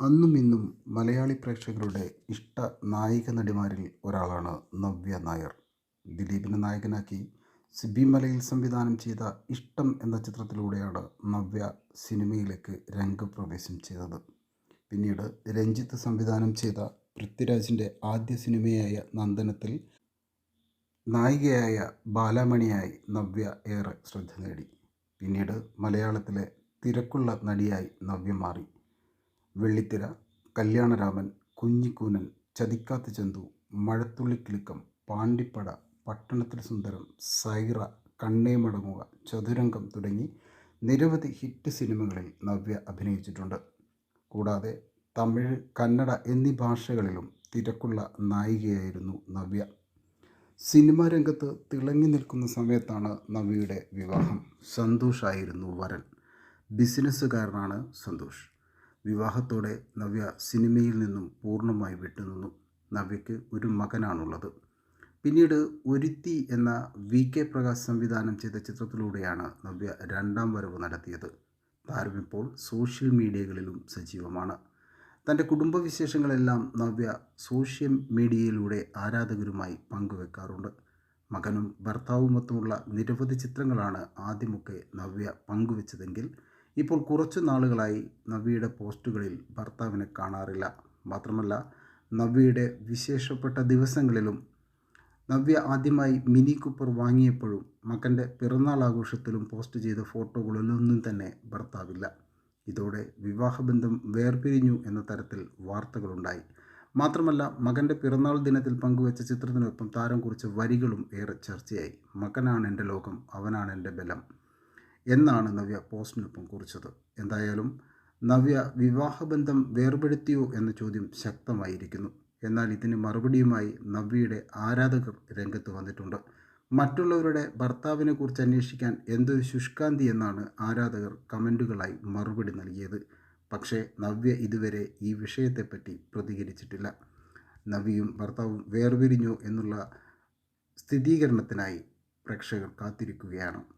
അന്നും ഇന്നും മലയാളി പ്രേക്ഷകരുടെ ഇഷ്ട നായിക നടിമാരിൽ ഒരാളാണ് നവ്യ നായർ. ദിലീപിനെ നായകനാക്കി സിബി മലയിൽ സംവിധാനം ചെയ്ത ഇഷ്ടം എന്ന ചിത്രത്തിലൂടെയാണ് നവ്യ സിനിമയിലേക്ക് രംഗപ്രവേശം ചെയ്തത്. പിന്നീട് രഞ്ജിത്ത് സംവിധാനം ചെയ്ത പൃഥ്വിരാജിന്റെ ആദ്യ സിനിമയായ നന്ദനത്തിൽ നായികയായ ബാലാമണിയായി നവ്യ ഏറെ ശ്രദ്ധ നേടി. പിന്നീട് മലയാളത്തിലെ തിരക്കുള്ള നടിയായി നവ്യ മാറി. വെള്ളിത്തിര കല്യാണരാമൻ കുഞ്ഞിക്കൂനൻ ചതിക്കാത്ത ചന്തു മഴത്തുള്ളിക്കിളുക്കം പാണ്ടിപ്പട പട്ടണത്തിൽ സുന്ദരം സൈറ കണ്ണേ മടങ്ങുക ചതുരംഗം തുടങ്ങി നിരവധി ഹിറ്റ് സിനിമകളിൽ നവ്യ അഭിനയിച്ചിട്ടുണ്ട്. കൂടാതെ തമിഴ് കന്നഡ എന്നീ ഭാഷകളിലും തിരക്കുള്ള നായികയായിരുന്നു നവ്യ. സിനിമാ രംഗത്ത് തിളങ്ങി നിൽക്കുന്ന സമയത്താണ് നവ്യയുടെ വിവാഹം. സന്തോഷായിരുന്നു വരൻ. ബിസിനസ്സുകാരനാണ് സന്തോഷ്. വിവാഹത്തോടെ നവ്യ സിനിമയിൽ നിന്നും പൂർണമായി വിട്ടുനിന്നു. നവ്യയ്ക്ക് ഒരു മകനാണുള്ളത്. പിന്നീട് ഒരുത്തി എന്ന വി കെ പ്രകാശ് സംവിധാനം ചെയ്ത ചിത്രത്തിലൂടെയാണ് നവ്യ രണ്ടാം വരവ് നടത്തിയത്. താരം ഇപ്പോൾ സോഷ്യൽ മീഡിയകളിലും സജീവമാണ്. തന്റെ കുടുംബവിശേഷങ്ങളെല്ലാം നവ്യ സോഷ്യൽ മീഡിയയിലൂടെ ആരാധകരുമായി പങ്കുവെക്കാറുണ്ട്. മകനും ഭർത്താവുമൊത്തുമുള്ള നിരവധി ചിത്രങ്ങളാണ് ആദ്യമൊക്കെ നവ്യ പങ്കുവെച്ചതെങ്കിൽ ഇപ്പോൾ കുറച്ച് നാളുകളായി നവ്യയുടെ പോസ്റ്റുകളിൽ ഭർത്താവിനെ കാണാറില്ല. മാത്രമല്ല നവ്യയുടെ വിശേഷപ്പെട്ട ദിവസങ്ങളിലും നവ്യ ആദ്യമായി മിനി കുപ്പർ വാങ്ങിയപ്പോഴും മകന്റെ പിറന്നാൾ ആഘോഷത്തിലും പോസ്റ്റ് ചെയ്ത ഫോട്ടോകളിലൊന്നും തന്നെ ഭർത്താവില്ല. ഇതോടെ വിവാഹബന്ധം വേർപിരിഞ്ഞു എന്ന തരത്തിൽ വാർത്തകളുണ്ടായി. മാത്രമല്ല മകന്റെ പിറന്നാൾ ദിനത്തിൽ പങ്കുവച്ച ചിത്രത്തിനൊപ്പം താരം കുറിച്ച വരികളും ഏറെ ചർച്ചയായി. മകനാണ് എന്റെ ലോകം അവനാണ് എന്റെ ബലം. എന്നാണ് നവ്യ പോസ്റ്റിനൊപ്പം കുറിച്ചത്. എന്തായാലും നവ്യ വിവാഹബന്ധം വേർപെടുത്തിയോ എന്ന ചോദ്യം ശക്തമായിരിക്കുന്നു. എന്നാൽ ഇതിന് മറുപടിയുമായി നവ്യയുടെ ആരാധകർ രംഗത്ത് വന്നിട്ടുണ്ട്. മറ്റുള്ളവരുടെ ഭർത്താവിനെ കുറിച്ച് അന്വേഷിക്കാൻ എന്തൊരു ശുഷ്കാന്തി എന്നാണ് ആരാധകർ കമന്റുകളായി മറുപടി നൽകിയത്. പക്ഷേ നവ്യ ഇതുവരെ ഈ വിഷയത്തെപ്പറ്റി പ്രതികരിച്ചിട്ടില്ല. നവ്യയും ഭർത്താവും വേർപിരിഞ്ഞു എന്നുള്ള സ്ഥിരീകരണത്തിനായി പ്രേക്ഷകർ കാത്തിരിക്കുകയാണ്.